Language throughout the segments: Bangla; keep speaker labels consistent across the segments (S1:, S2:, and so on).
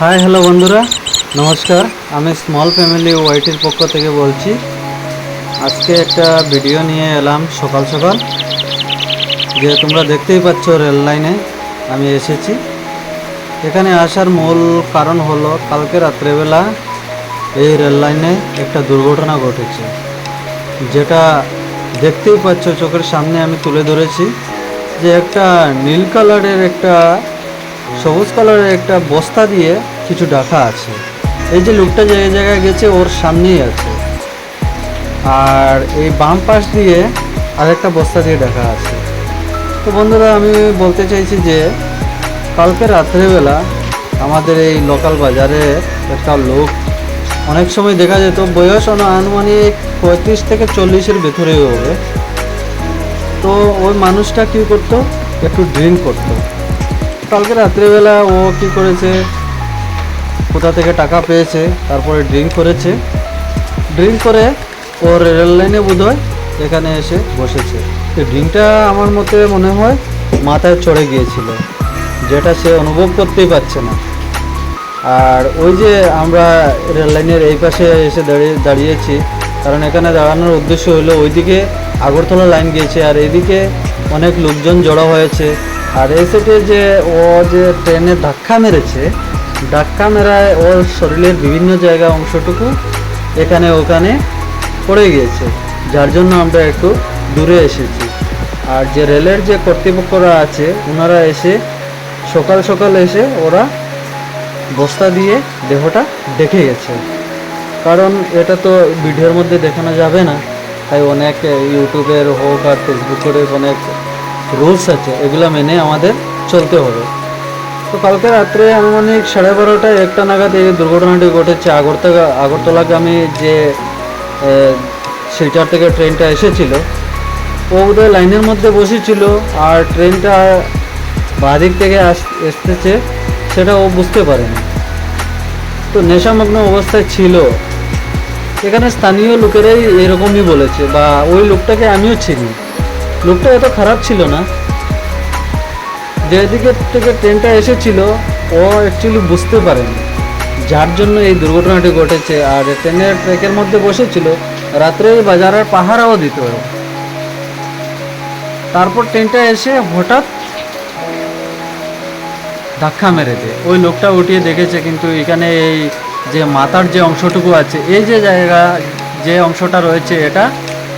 S1: হাই হ্যালো বন্ধুরা। নমস্কার। আমি স্মল ফ্যামিলি ওয়াইটির পক্ষ থেকে বলছি। আজকে একটা ভিডিও নিয়ে এলাম সকাল সকাল। যে তোমরা দেখতেই পাচ্ছ রেল লাইনে আমি এসেছি। এখানে আসার মূল কারণ হলো, কালকে রাত্রেবেলা এই রেল লাইনে একটা দুর্ঘটনা ঘটেছে। যেটা দেখতেই পাচ্ছ, চোখের সামনে আমি তুলে ধরেছি যে একটা নীল কালারের একটা সবুজ কালারের একটা বস্তা দিয়ে কিছু ঢাকা আছে। এই যে লোকটা যে জায়গায় গেছে, ওর সামনেই আছে। আর এই বাম পাশ দিয়ে আরেকটা বস্তা দিয়ে ডাকা আছে। তো বন্ধুরা, আমি বলতে চাইছি যে, কালকে রাত্রেবেলা আমাদের এই লোকাল বাজারে একটা লোক অনেক সময় দেখা যেত, বয়স আনুমানিক পঁয়ত্রিশ থেকে চল্লিশের ভেতরেই হবে। তো ওই মানুষটা কি করতো? একটু ড্রিঙ্ক করতো। কালকে রাত্রিবেলা ও কি করেছে? কোথা থেকে টাকা পেয়েছে? তারপরে ড্রিঙ্ক করেছে। ড্রিঙ্ক করে ওর রেল লাইনে বোধহয় এখানে এসে বসেছে। তো ড্রিঙ্কটা আমার মতে মনে হয় মাথায় চড়ে গিয়েছিল, যেটা সে অনুভব করতেই পারছে না। আর ওই যে আমরা রেল লাইনের এই পাশে এসে দাঁড়িয়ে, দাঁড়িয়েছি, কারণ এখানে দাঁড়ানোর উদ্দেশ্য হলো ওইদিকে আগরতলা লাইন গিয়েছে, আর এইদিকে অনেক লোকজন জড়ো হয়েছে। আর এই সাইডে যে ও যে ট্রেনে ধাক্কা মেরেছে, ধাক্কা মেরায় ওর শরীরের বিভিন্ন জায়গা অংশটুকু এখানে ওখানে পড়ে গিয়েছে, যার জন্য আমরা একটু দূরে এসেছি। আর যে রেলের যে কর্তৃপক্ষরা আছে ওনারা এসে সকাল সকাল এসে ওরা বস্তা দিয়ে দেহটা দেখে গেছে। কারণ এটা তো ভিডিওর মধ্যে দেখানো যাবে না, তাই অনেক ইউটিউবের হোক আর ফেসবুকের অনেক রুলস আছে, এগুলো মেনে আমাদের চলতে হবে। তো কালকে রাত্রে আনুমানিক সাড়ে বারোটায় একটা নাগাদ এই দুর্ঘটনাটি ঘটেছে। আগরতলা আগরতলাগামী যে শিলচর থেকে ট্রেনটা এসেছিল, ও বোধহয় লাইনের মধ্যে বসেছিল আর ট্রেনটা বাদিক থেকে আস এসতেছে সেটা ও বুঝতে পারেনি। তো নেশামগ্ন অবস্থায় ছিল। এখানে স্থানীয় লোকেরাই এরকমই বলেছে বা ওই লোকটাকে আমিও চিনি। লোকটা এত খারাপ ছিল না। যেদিকে থেকে ট্রেনটা এসেছিল, ও অ্যাকচুয়ালি বুঝতে পারেনি। যার জন্য এই দুর্ঘটনাটি ঘটেছে। আর ট্রেনের ট্রেকের মধ্যে বসেছিল, রাত্রে বাজারের পাহারাও দিত। তারপর ট্রেনটা এসে হঠাৎ ধাক্কা মেরে দেয়। ওই লোকটা উঠিয়ে দেখেছে, কিন্তু এখানে এই যে মাথার যে অংশটুকু আছে, এই যে জায়গা, যে অংশটা রয়েছে, এটা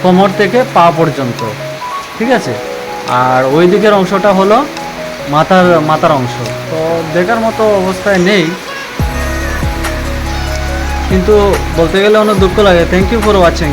S1: কোমর থেকে পা পর্যন্ত। ঠিক আছে? আর ওই দিকের অংশটা হলো মাথার মাথার অংশ। তো দেখার মতো অবস্থায় নেই। কিন্তু বলতে গেলে অনেক দুঃখ লাগে। Thank you for watching